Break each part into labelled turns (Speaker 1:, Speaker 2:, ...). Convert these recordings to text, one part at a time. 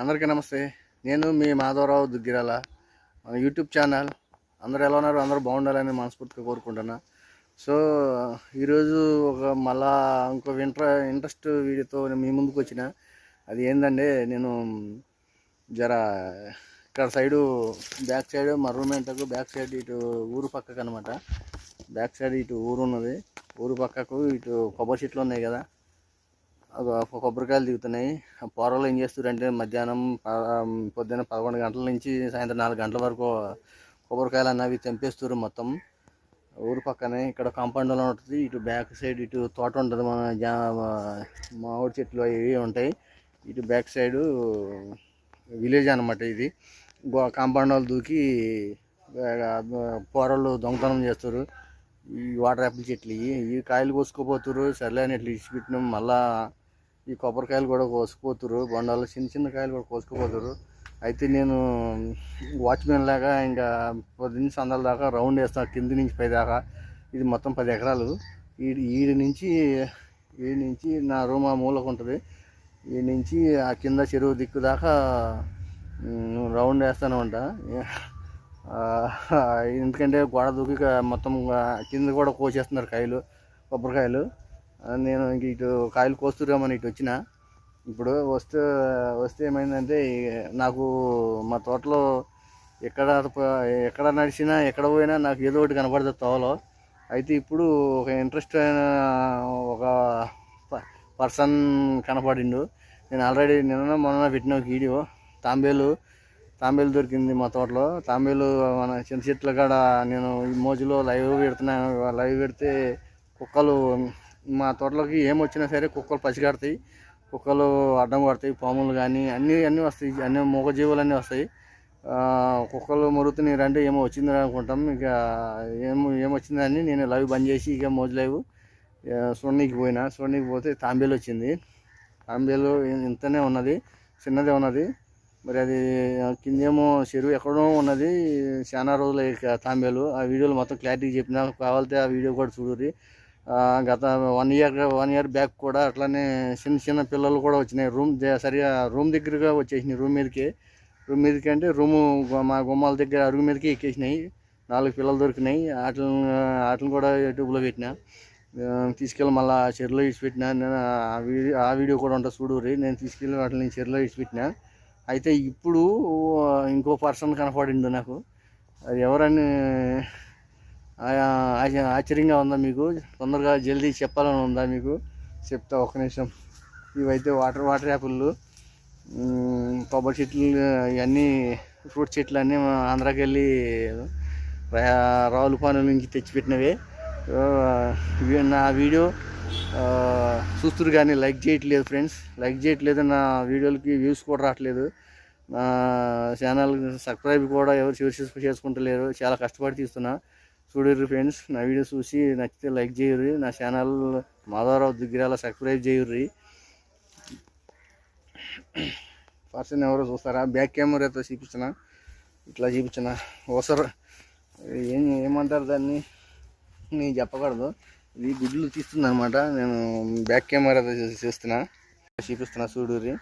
Speaker 1: అందరికీ నమస్తే. నేను మీ మాధవరావు దుగ్గిరాల. మన యూట్యూబ్ ఛానల్. అందరు ఎలా ఉన్నారు? అందరూ బాగుండాలని మనస్ఫూర్తిగా కోరుకుంటున్నా. సో ఈరోజు ఒక మళ్ళా ఇంకో ఇంట్ర ఇంట్రెస్ట్ వీడియోతో మీ ముందుకు వచ్చిన. అది ఏంటంటే నేను జర ఇక్కడ సైడు బ్యాక్ సైడ్ మా రూమెంట్కు బ్యాక్ సైడ్ ఇటు ఊరు పక్కకు అనమాట బ్యాక్ సైడ్ ఇటు ఊరు ఉన్నది ఊరు పక్కకు ఇటు కొబ్బరి చెట్లు ఉన్నాయి కదా. కొబ్బరికాయలు దిగుతున్నాయి. ఆ ఏం చేస్తారంటే మధ్యాహ్నం ప- పొద్దున్న పదకొండు గంటల నుంచి సాయంత్రం నాలుగు గంటల వరకు కొబ్బరికాయలు అన్నవి తెంపేస్తారు మొత్తం. ఊరు పక్కనే ఇక్కడ కాంపౌండ్లో ఉంటుంది. ఇటు బ్యాక్ సైడ్ ఇటు తోట ఉంటుంది. మన జా మామిడి చెట్లు అవి ఉంటాయి. ఇటు బ్యాక్ సైడు విలేజ్ అనమాట ఇది. కాంపౌండ్ వాళ్ళు దూకి పోరలు దొంగతనం చేస్తారు ఈ వాటర్ యాపిల్ చెట్లు ఈ కాయలు కోసుకోపోతురు సర్లేని ఇట్లా ఇచ్చిపెట్టినాం. మళ్ళా ఈ కొబ్బరికాయలు కూడా కోసుకుపోతురు బొండాలు చిన్న చిన్న కాయలు కూడా కోసుకుపోతురు అయితే నేను వాచ్మెన్ లాగా ఇంకా పది నుంచి సందాల దాకా రౌండ్ వేస్తాను కింది నుంచి పై దాకా. ఇది మొత్తం పది ఎకరాలు. ఈడి ఈడి నుంచి ఈడి నుంచి నా రూమ్ ఆ మూలకు ఉంటుంది. ఈ నుంచి ఆ కింద చెరువు దిక్కు దాకా రౌండ్ వేస్తాను అంట ఎందుకంటే గోడ దూకి మొత్తం కింద కూడా కోసేస్తున్నారు కాయలు కొబ్బరికాయలు. నేను ఇంక ఇటు కాయలు కోస్తురామని ఇటు వచ్చిన. ఇప్పుడు వస్తే వస్తే ఏమైందంటే నాకు మా తోటలో ఎక్కడ ఎక్కడ నడిచినా ఎక్కడ పోయినా నాకు ఏదో ఒకటి కనపడుతుంది తోవలో. అయితే ఇప్పుడు ఒక ఇంట్రెస్ట్ అయిన ఒక పర్సన్ కనపడిండు. నేను ఆల్రెడీ నిన్న మొన్న పెట్టిన ఒక వీడియో తాంబేలు తాంబేలు దొరికింది మా తోటలో. తాంబేలు మన చిన్న చెట్ల కాడ నేను ఈ మోజులో లైవ్ పెడుతున్నాను లైవ్ పెడితే కుక్కలు మా తోటలోకి ఏమొచ్చినా సరే కుక్కలు పసిగడతాయి. కుక్కలు అడ్డం పడతాయి పాములు కానీ అన్నీ అన్నీ వస్తాయి. అన్ని మూగజీవులు అన్నీ వస్తాయి కుక్కలు మరుగుతున్నాయి అంటే ఏమో వచ్చిందని అనుకుంటాం. ఇక ఏమో ఏమొచ్చిందని నేను లైవ్ బంద్ చేసి ఇక మోజు లైవ్ సొన్నీకి పోయినా. సొన్నీకి పోతే తాంబేలు వచ్చింది. తాంబేలు ఇంతనే ఉన్నది చిన్నదే ఉన్నది. మరి అది కిందేమో చెరువు ఎక్కడో ఉన్నది. చాలా రోజులు తాంబేలు. ఆ వీడియోలు మొత్తం క్లారిటీ చెప్పినా కావాలితే ఆ వీడియో కూడా చూడుర్రి. గత one year one year back కూడా అట్లానే చిన్న చిన్న పిల్లలు కూడా వచ్చినాయి. రూమ్ సరిగా రూమ్ దగ్గరగా వచ్చేసినాయి రూమ్ మీదకి. రూమ్ మీదకి అంటే రూము మా గుమ్మాల దగ్గర అరుగు మీదకి ఎక్కేసినాయి. నాలుగు పిల్లలు దొరికినాయి. వాటిని వాటిని కూడా యూట్యూబ్లో పెట్టిన. తీసుకెళ్ళి మళ్ళీ చెరులో ఇచ్చిపెట్టిన నేను ఆ వీడియో ఆ వీడియో కూడా ఉంటా చూడుర్రి. నేను తీసుకెళ్ళి వాటిని చెరులో ఇచ్చిపెట్టిన అయితే ఇప్పుడు ఇంకో పర్సన్ కనపడిండు నాకు. అది ఎవరని ఆశ్చర్యంగా ఉందా మీకు? తొందరగా జల్దీ చెప్పాలని ఉందా మీకు? చెప్తా ఒక నిమిషం. ఇవైతే వాటర్ వాటర్ యాపిల్లు కొబ్బరి చెట్లు ఇవన్నీ ఫ్రూట్ చెట్లు అన్నీ ఆంధ్రాకి వెళ్ళి రావులపాను రావులపాలెం నుంచి తెచ్చిపెట్టినవే ఇవి నా వీడియో. చూస్తురు కానీ లైక్ చేయట్లేదు ఫ్రెండ్స్. లైక్ చేయట్లేదు నా వీడియోలకి వ్యూస్ కూడా రావట్లేదు. నా ఛానల్ సబ్స్క్రైబ్ కూడా ఎవరు చేసు చేసుకుంటలేరు. చాలా కష్టపడి తీస్తున్నా. చూడరు ఫ్రెండ్స్ నా వీడియో చూసి నచ్చితే లైక్ చేయరు నా ఛానల్ మాధవరావు దిగ్గిరాల సబ్స్క్రైబ్ చేయరు పర్సన్ ఎవరో చూస్తారా? బ్యాక్ కెమెరాతో చూపించిన ఇట్లా చూపించిన ఓసర్ ఏం ఏమంటారు దాన్ని? నేను చెప్పకూడదు. ఇది గుడ్లు తీస్తుంది అనమాట నేను బ్యాక్ కెమెరా చేస్తున్నా. చూపిస్తున్నా చూడూరి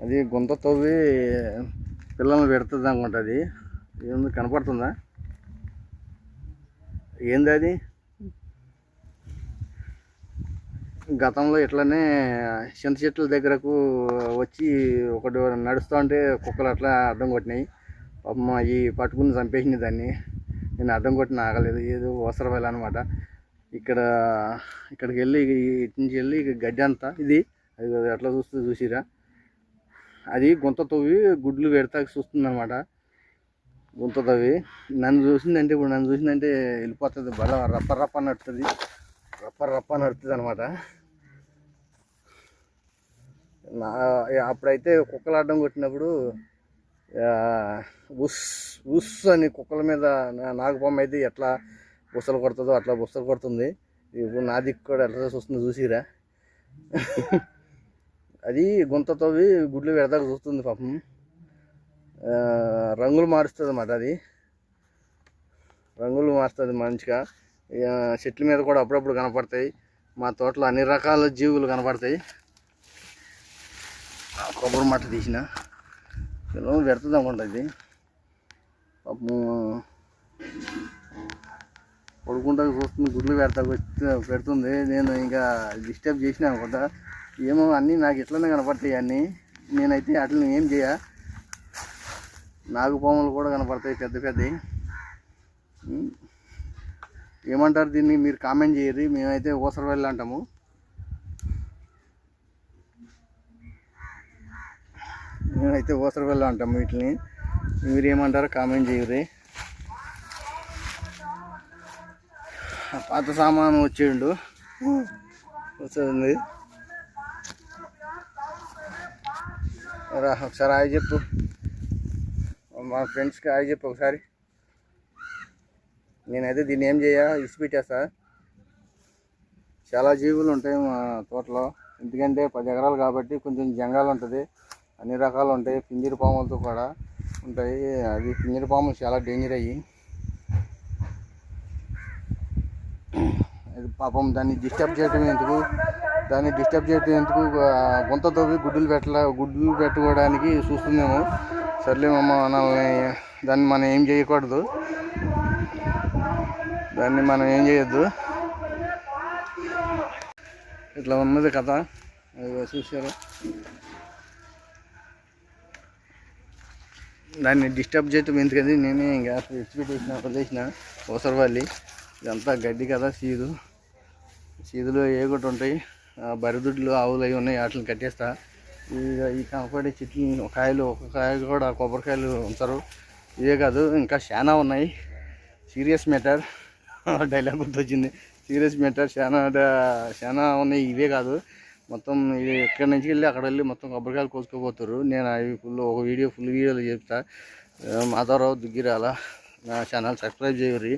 Speaker 1: అది గుంత తవ్వి పిల్లల్ని పెడుతుంది అనుకుంటా అది. ఏంది కనపడుతుందా? ఏంది అది? గతంలో ఇట్లానే చింత చెట్ల దగ్గరకు వచ్చి ఒకటి నడుస్తూ ఉంటే కుక్కలు అట్లా అడ్డం కొట్టినాయి. పాపం అవి పట్టుకుని చంపేసింది దాన్ని. నేను అడ్డం కొట్టిన ఆగలేదు. ఏదో అవసరం అనమాట ఇక్కడ ఇక్కడికి వెళ్ళి ఇటు నుంచి వెళ్ళి ఇక గడ్డి అంతా ఇది అది ఎట్లా చూస్తే చూసిరా. అది గుంత తవ్వి గుడ్లు పెడతా చూస్తుంది అనమాట గుంత తవ్వి. నన్ను చూసిందంటే ఇప్పుడు నన్ను చూసిందంటే వెళ్ళిపోతుంది బల రప్ప రప్ప నడుతుంది. రప్ప రప్ప నడుతుంది అనమాట నా అప్పుడైతే కుక్కలు అడ్డం కొట్టినప్పుడు ఉస్ ఉస్ అని కుక్కల మీద నా- నాగబొమ్మ అయితే ఎట్లా బుసలు కొడుతుందో అట్లా బుసలు కొడుతుంది. ఇప్పుడు నా దిక్కు కూడా ఎట్లా చూస్తుంది చూసిరా అది గుంతతో గుడ్లు పెడదాకా చూస్తుంది పాపం. రంగులు మారుస్తుంది అన్నమాట అది. రంగులు మారుస్తుంది మంచిగా. ఇక చెట్ల మీద కూడా అప్పుడప్పుడు కనపడతాయి. మా తోటలో అన్ని రకాల జీవులు కనపడతాయి. కొబ్బరి మట్ట తీసిన. పిల్లలు పెడుతుంది అనుకుంటుంది పాపం పడుకుంటా చూస్తుంది గుడ్లు పెడతా పెడుతుంది. నేను ఇంకా డిస్టర్బ్ చేసిన అనుకుంటా. ఏమో అన్నీ నాకు ఇట్లనే కనపడతాయి అన్నీ. నేనైతే వాటిని ఏం చేయ? నాగుపాములు కూడా కనపడతాయి పెద్ద పెద్దవి ఏమంటారు దీన్ని? మీరు కామెంట్ చేయరు మేమైతే ఓసరి వెళ్ళంటాము మేమైతే ఓసరి వెళ్ళంటాము వీటిని. మీరు ఏమంటారో కామెంట్ చేయరు పాత సామాను వచ్చిండు. వస్తుంది. రా ఒకసారి హాయ్ చెప్పు. మా ఫ్రెండ్స్కి హాయ్ చెప్పు ఒకసారి. నేనైతే దీన్ని ఏం చేయ ఇసిపెట్టేస్తా చాలా జీవులు ఉంటాయి మా తోటలో. ఎందుకంటే పది ఎకరాలు కాబట్టి కొంచెం జంగాలు ఉంటుంది. అన్ని రకాలు ఉంటాయి. పింజీరి పాములతో కూడా ఉంటాయి. అది పింజీరి పాములు చాలా డేంజర్ అయ్యి. పాపం దాన్ని డిస్టర్బ్ చేయటం ఎందుకు? దాన్ని డిస్టర్బ్ చేయటం ఎందుకు? గుంత తవ్వి గుడ్డులు పెట్టలే గుడ్లు పెట్టుకోవడానికి చూస్తుందేమో సర్లేమమ్మ మనం దాన్ని మనం ఏం చేయకూడదు. దాన్ని మనం ఏం చేయొద్దు. ఇట్లా ఉన్నది కథ అది చూసారు దాన్ని డిస్టర్బ్ చేయటం ఎందుకని నేనే ఇంకా ఎక్స్పెక్టేషన్ వదిలేసిన. ఓసరవల్లి ఇదంతా గడ్డి కదా సీదు. సీదులో ఏ ఒకటి ఉంటాయి. బరిదుడ్లు ఆవులు అవి ఉన్నాయి. వాటిని కట్టేస్తా. ఈ ఈ కనపడే చెట్లు కాయలు ఒక కాయ కూడా కొబ్బరికాయలు ఉంచారు. ఇవే కాదు ఇంకా చాలా ఉన్నాయి. Serious matter. డైలాగ్ గుర్తొచ్చింది. సీరియస్ మ్యాటర్ చాలా డా- చాలా ఉన్నాయి. ఇవే కాదు. మొత్తం ఇది ఎక్కడి నుంచి వెళ్ళి అక్కడ వెళ్ళి మొత్తం కొబ్బరికాయలు కోసుకోపోతారు నేను అవి ఫుల్ ఒక వీడియో ఫుల్ వీడియోలో చెప్తా మాధవరావు దుగ్గిరాల. నా ఛానల్ సబ్స్క్రైబ్ చేయరు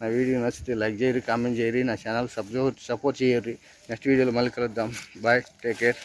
Speaker 1: నా వీడియో నచ్చితే లైక్ చేయరు కామెంట్ చేయరు నా ఛానల్ సబ్స్క్రైబ్ సపోర్ట్ చేయరు నెక్స్ట్ వీడియోలో మళ్ళీ కలుద్దాం. Bye take care.